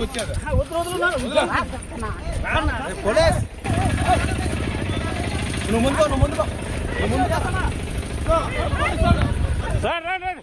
వచ్చారు పోలీస్ నువ్వు ముందుకో నువ్వు ముందుకో నువ్వు ముందుకో సార్ రండి రండి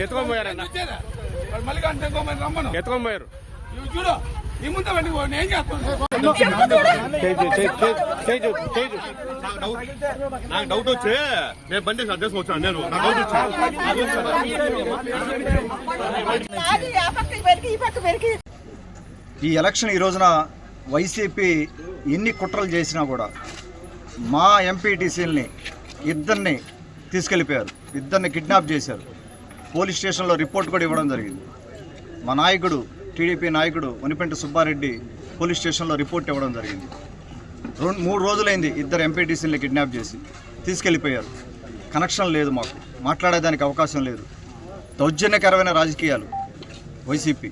ఎత్తుకొని పోయారన్న మళ్ళీ కంటే రమ్మను ఎత్తుకొని పోయారు చూడు నీ ముందు వెళ్ళి నేను ఏం చేస్తాను నాకు డౌట్ వచ్చి నేను బండి అడ్రస్ వచ్చాను నేను నాకు డౌట్ వచ్చి ఈ ఎలక్షన్ ఈ రోజున వైసీపీ ఎన్ని కుట్రలు చేసినా కూడా మా ఎంపీటీసీలని ఇద్దరిని తీసుకెళ్ళిపోయారు. ఇద్దరిని కిడ్నాప్ చేశారు. పోలీస్ స్టేషన్లో రిపోర్ట్ కూడా ఇవ్వడం జరిగింది. మా నాయకుడు టీడీపీ నాయకుడు వనిపెంటి సుబ్బారెడ్డి పోలీస్ స్టేషన్లో రిపోర్ట్ ఇవ్వడం జరిగింది. రెండు మూడు రోజులైంది ఇద్దరు ఎంపీటీసీని కిడ్నాప్ చేసి తీసుకెళ్ళిపోయారు. కనెక్షన్ లేదు మాకు. మాట్లాడేదానికి అవకాశం లేదు. దౌర్జన్యకరమైన రాజకీయాలు. వైసీపీ.